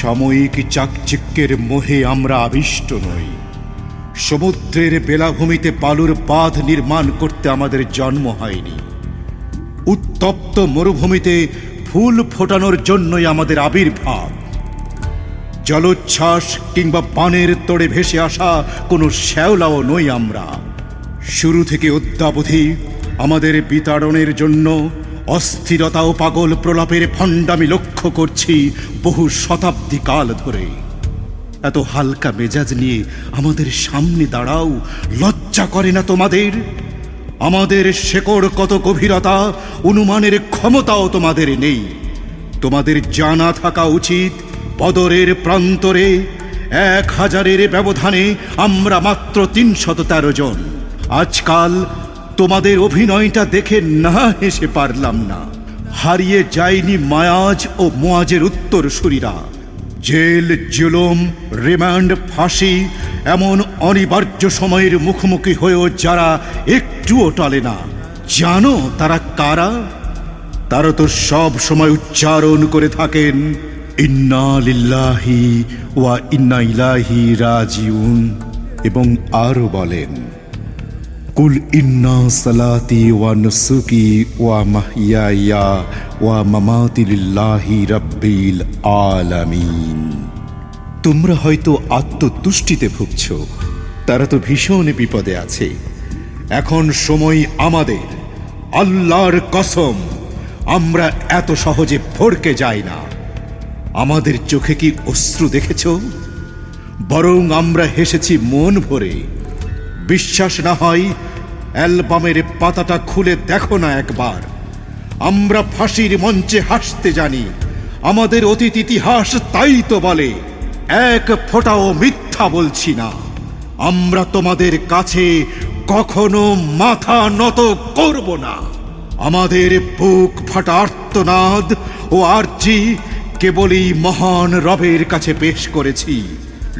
সাময়িক চাকচিক্যের মোহে আমরা আবিষ্ট নই। সমুদ্রের বেলাভূমিতে বালুর বাঁধ নির্মাণ করতে আমাদের জন্ম হয়নি। উত্তপ্ত মরুভূমিতে ফুল ফোটানোর জন্যই আমাদের আবির্ভাব। জলোচ্ছ্বাস কিংবা পানের তোড়ে ভেসে আসা কোনো শ্যাওলাও নই আমরা। শুরু থেকে অদ্যাবধি আমাদের বিতাড়নের জন্য অস্থিরতা ও পাগল প্রলাপের ভণ্ডামি লক্ষ্য করছি বহু শতাব্দী কাল ধরে। এত হালকা মেজাজ নিয়ে আমাদের সামনে দাঁড়াও, লজ্জা করে না তোমাদের? আমাদের শেকড় কত গভীরতা, অনুমানের ক্ষমতাও তোমাদের নেই। তোমাদের জানা থাকা উচিত বদরের প্রান্তরে এক হাজারের ব্যবধানে আমরা মাত্র তিনশত তেরো জন। আজকাল তোমাদের অভিনয়টা দেখে না হেসে পারলাম না। হারিয়ে যায়নি মায়াজ ও মোয়াজের উত্তর সুরীরা জেল, জুলুম, রিমান্ড, ফাঁসি, এমন অনিবার্য সময়ের মুখোমুখি হয়েও যারা একটুও টলে না, জানো তারা কারা? তারা তো সব সময় উচ্চারণ করে থাকেন, ইন্না লিল্লাহি ওয়া ইন্না ইলাহি রাজিউন এবং আরও বলেন কুল ইন্না সালাতি ওয়া নুসুকি ওয়া মাহিয়ায়া ওয়া মামাতি লিল্লাহি রাব্বিল আলামিন তোমরা হয়তো আত্মতুষ্টিতে ভুগছ, তারা তো ভীষণ বিপদে আছে। এখন সময় আমাদের, আল্লাহর কসম, আমরা এত সহজে ভরকে যাই না। আমাদের চোখে কি অশ্রু দেখেছ? বরং আমরা হেসেছি মন ভরে। বিশ্বাস না হয়, অ্যালবামের পাতাটা খুলে দেখো না একবার। আমরা ফাঁসির মঞ্চে হাসতে জানি, আমাদের অতীত ইতিহাস তাই তো বলে, এক ফোঁটাও মিথ্যা বলছি না। আমরা তোমাদের কাছে কখনো মাথা নত করব না। আমাদের বুক ফাটা আর্তনাদ ও আর্জি কেবলই মহান রবের কাছে পেশ করেছি।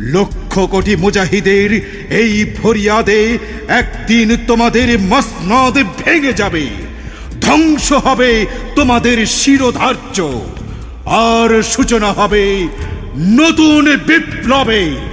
লক্ষ কোটি মুজাহিদের এই ফরিয়াদে একদিন তোমাদের মসনদ ভেঙে যাবে। ধ্বংস হবে তোমাদের শিরোধার্য। আর সূচনা হবে নতুন বিপ্লবে